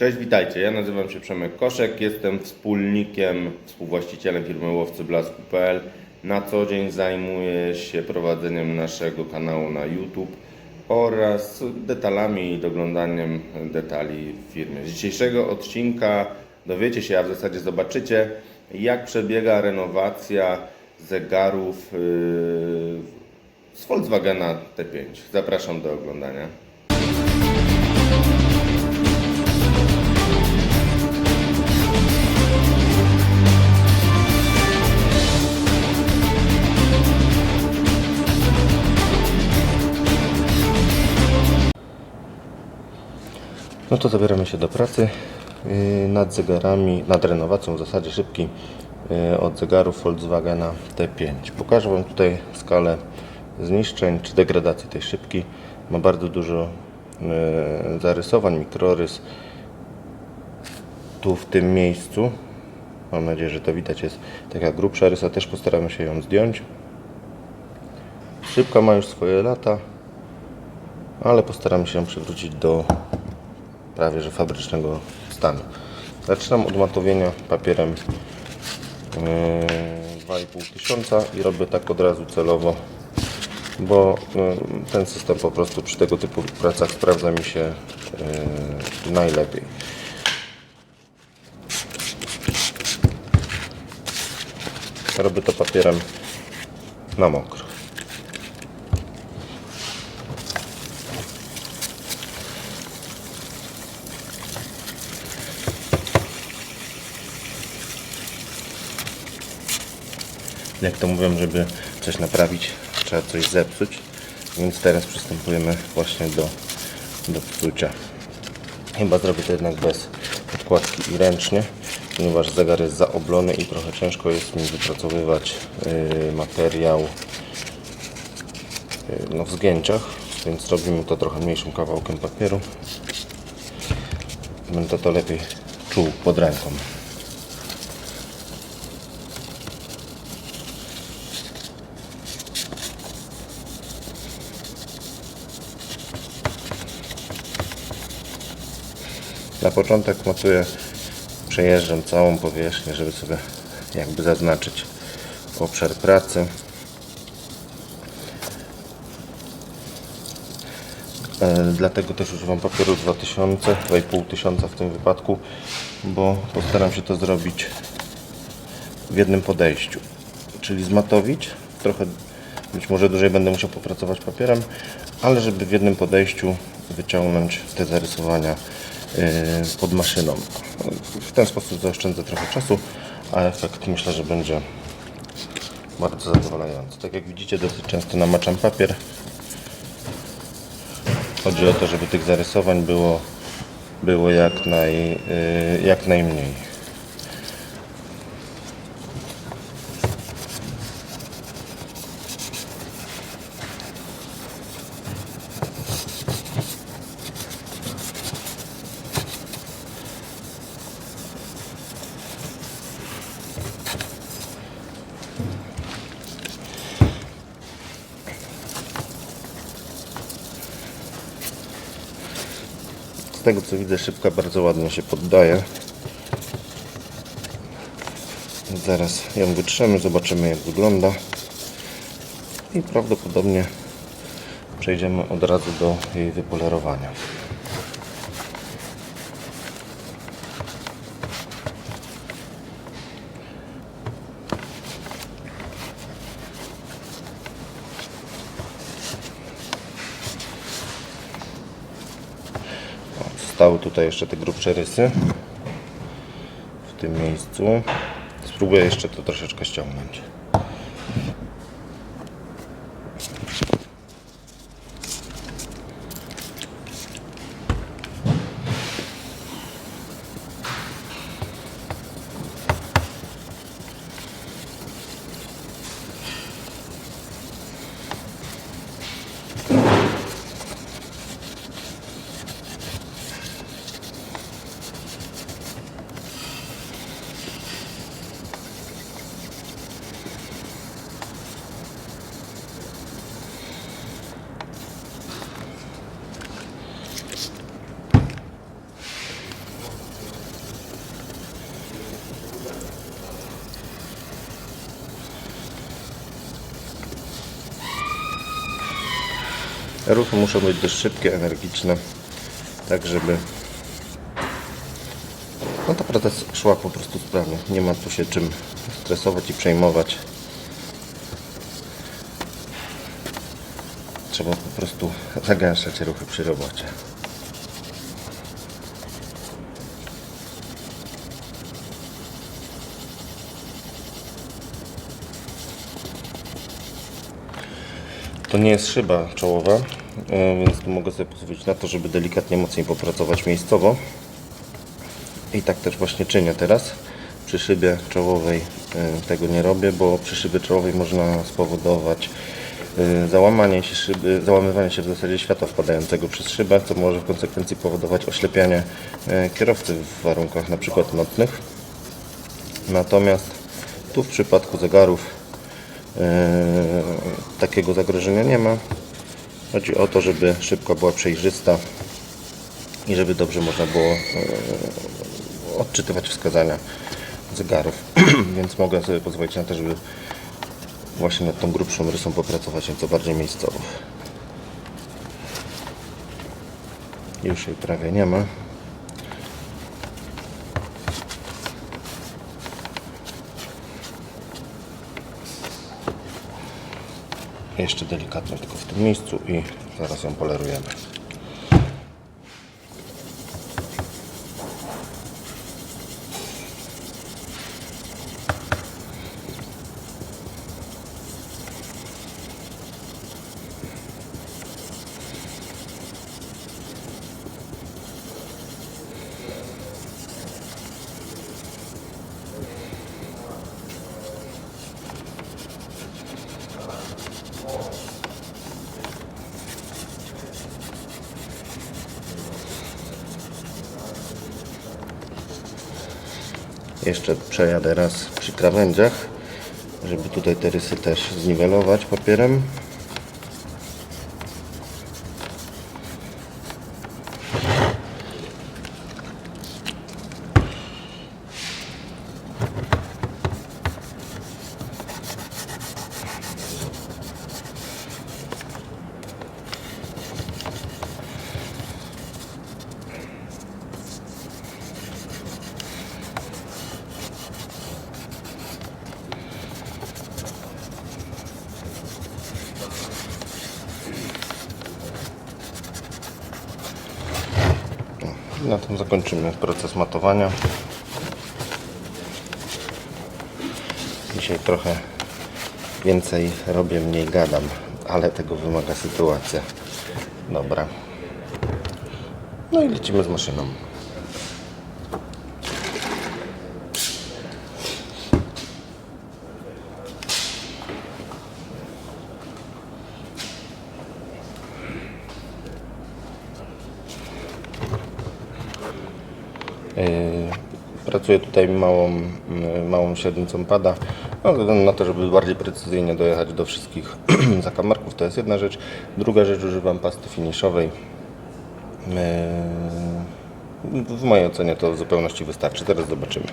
Cześć, witajcie. Ja nazywam się Przemek Koszek, jestem wspólnikiem, współwłaścicielem firmy łowcyblasku.pl. Na co dzień zajmuję się prowadzeniem naszego kanału na YouTube oraz detalami i doglądaniem detali w firmie. Z dzisiejszego odcinka dowiecie się, a w zasadzie zobaczycie, jak przebiega renowacja zegarów yy, z Volkswagena T5. Zapraszam do oglądania. No to zabieramy się do pracy yy, nad zegarami, nad renowacją w zasadzie szybki yy, od zegarów Volkswagena T5. Pokażę Wam tutaj skalę zniszczeń czy degradacji tej szybki. Ma bardzo dużo yy, zarysowań, mikrorys tu w tym miejscu. Mam nadzieję, że to widać. Jest taka grubsza rysa, też postaramy się ją zdjąć. Szybka ma już swoje lata, ale postaramy się ją przywrócić do prawie że fabrycznego stanu. Zaczynam od matowienia papierem yy, 2,5 tysiąca i robię tak od razu celowo, bo yy, ten system po prostu przy tego typu pracach sprawdza mi się yy, najlepiej. Robię to papierem na mokro. Jak to mówią, żeby coś naprawić, trzeba coś zepsuć. Więc teraz przystępujemy właśnie do, do psucia. Chyba zrobię to jednak bez podkładki i ręcznie, ponieważ zegar jest zaoblony i trochę ciężko jest mi wypracowywać yy, materiał yy, no, w zgięciach, więc robimy to trochę mniejszym kawałkiem papieru. Będę to lepiej czuł pod ręką. Na początek matuję, przejeżdżam całą powierzchnię, żeby sobie jakby zaznaczyć obszar pracy. E, Dlatego też używam papieru 2000, 2,5 tysiąca w tym wypadku, bo postaram się to zrobić w jednym podejściu. Czyli zmatowić, trochę być może dłużej będę musiał popracować papierem, ale żeby w jednym podejściu wyciągnąć te zarysowania pod maszyną. W ten sposób zaoszczędzę trochę czasu, a efekt myślę, że będzie bardzo zadowalający. Tak jak widzicie, dosyć często namaczam papier. Chodzi o to, żeby tych zarysowań było, było jak, naj, yy, jak najmniej. Tego co widzę, szybka bardzo ładnie się poddaje. Zaraz ją wytrzemy, zobaczymy jak wygląda. I prawdopodobnie przejdziemy od razu do jej wypolerowania. Zostały tutaj jeszcze te grubsze rysy w tym miejscu. Spróbuję jeszcze to troszeczkę ściągnąć. Ruchy muszą być dość szybkie, energiczne, tak żeby no ta praca szła po prostu sprawnie. Nie ma tu się czym stresować i przejmować. Trzeba po prostu zagęszczać ruchy przy robocie. To nie jest szyba czołowa, e, więc tu mogę sobie pozwolić na to, żeby delikatnie mocniej popracować miejscowo. I tak też właśnie czynię teraz. Przy szybie czołowej e, tego nie robię, bo przy szybie czołowej można spowodować e, załamanie się szyby, załamywanie się w zasadzie światła wpadającego przez szybę, co może w konsekwencji powodować oślepianie kierowcy w warunkach przykład nocnych. Natomiast tu w przypadku zegarów takiego zagrożenia nie ma. Chodzi o to, żeby szybka była przejrzysta i żeby dobrze można było e, odczytywać wskazania zegarów. Więc mogę sobie pozwolić na to, żeby właśnie nad tą grubszą rysą popracować nieco bardziej miejscowo. Już jej prawie nie ma. Jeszcze delikatnie tylko w tym miejscu i zaraz ją polerujemy. Jeszcze przejadę raz przy krawędziach, żeby tutaj te rysy też zniwelować papierem. I na tym zakończymy proces matowania. Dzisiaj trochę więcej robię, mniej gadam, ale tego wymaga sytuacja. Dobra. No i lecimy z maszyną. Yy, Pracuję tutaj małą, małą średnicą pada, no, na to, żeby bardziej precyzyjnie dojechać do wszystkich zakamarków, to jest jedna rzecz. Druga rzecz, używam pasty finiszowej. Yy, W mojej ocenie to w zupełności wystarczy. Teraz zobaczymy.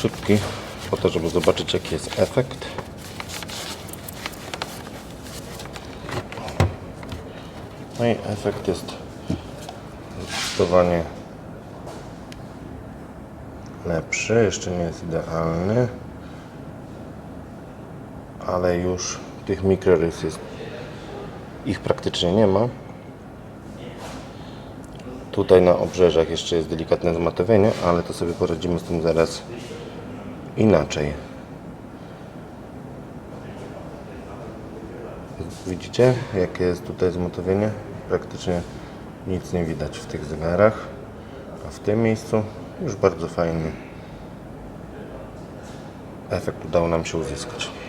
Półszybki po to, żeby zobaczyć jaki jest efekt. No i efekt jest zdecydowanie lepszy, jeszcze nie jest idealny, ale już tych mikrorys jest, ich praktycznie nie ma. Tutaj na obrzeżach jeszcze jest delikatne zmatowienie, ale to sobie poradzimy z tym zaraz inaczej. Widzicie, jakie jest tutaj zmatowienie? Praktycznie nic nie widać w tych zegarach, a w tym miejscu już bardzo fajny efekt udało nam się uzyskać.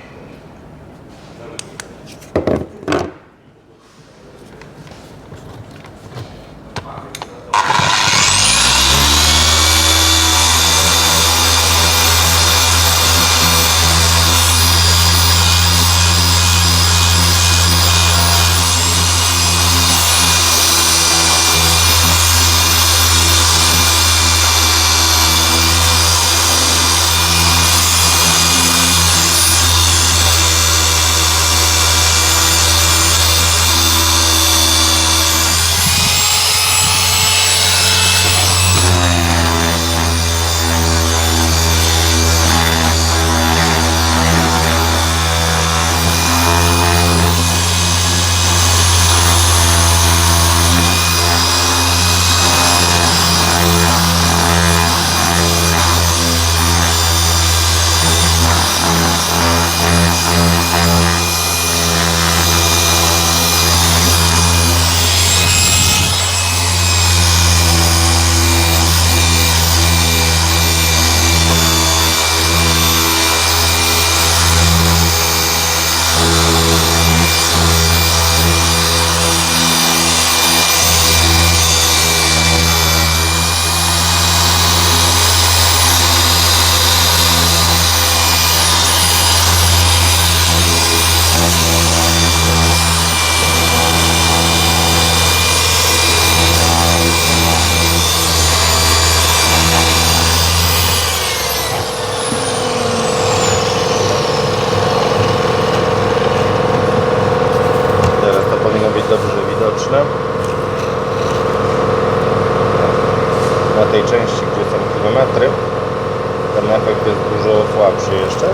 Dużo słabszy jeszcze.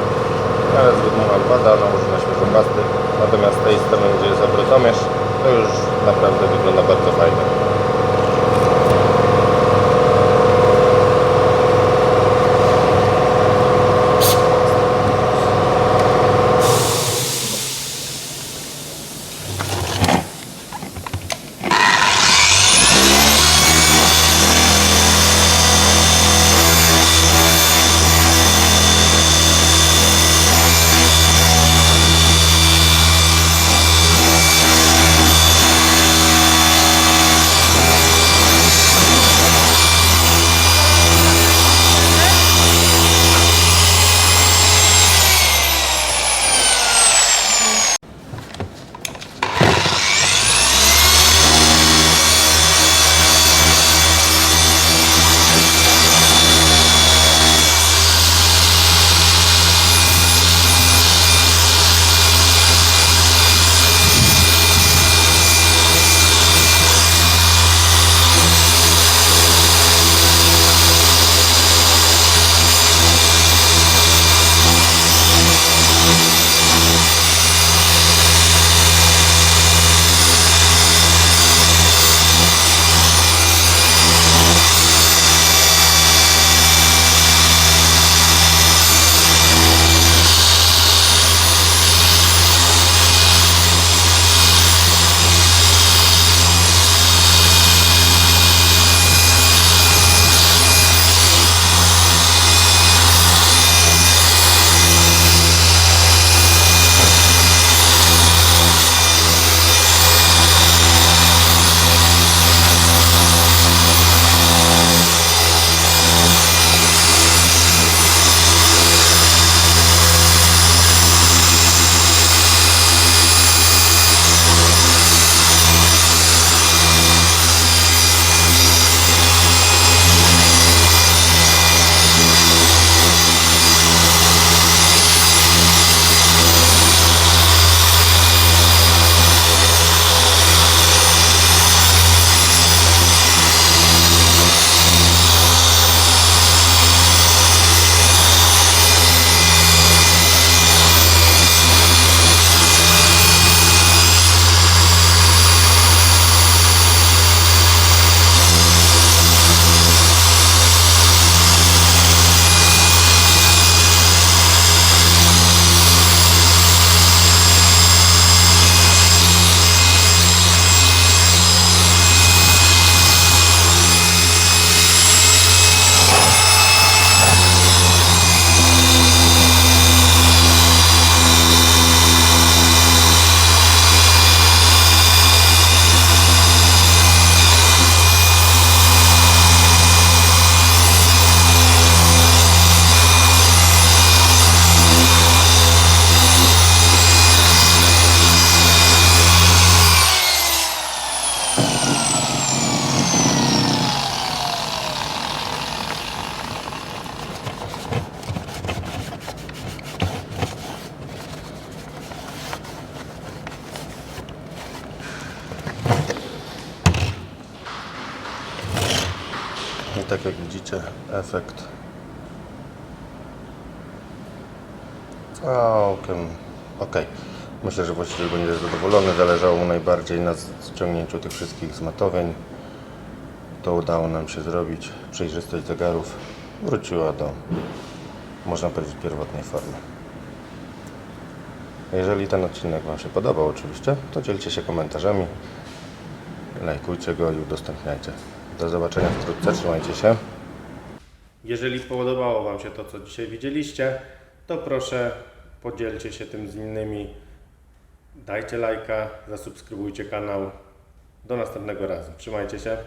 Ale zwykłą pada, nałożę na świeżą pastę. Natomiast z tej strony, gdzie jest obrotomierz, to już naprawdę wygląda bardzo fajnie. Efekt całkiem ok. Myślę, że właściciel będzie zadowolony. Zależało mu najbardziej na ściągnięciu tych wszystkich zmatowień. To udało nam się zrobić. Przejrzystość zegarów wróciła do, można powiedzieć, pierwotnej formy. Jeżeli ten odcinek Wam się podobał oczywiście, to dzielcie się komentarzami, lajkujcie go i udostępniajcie. Do zobaczenia wkrótce, trzymajcie się. Jeżeli podobało Wam się to, co dzisiaj widzieliście, to proszę podzielcie się tym z innymi. Dajcie lajka, zasubskrybujcie kanał. Do następnego razu. Trzymajcie się.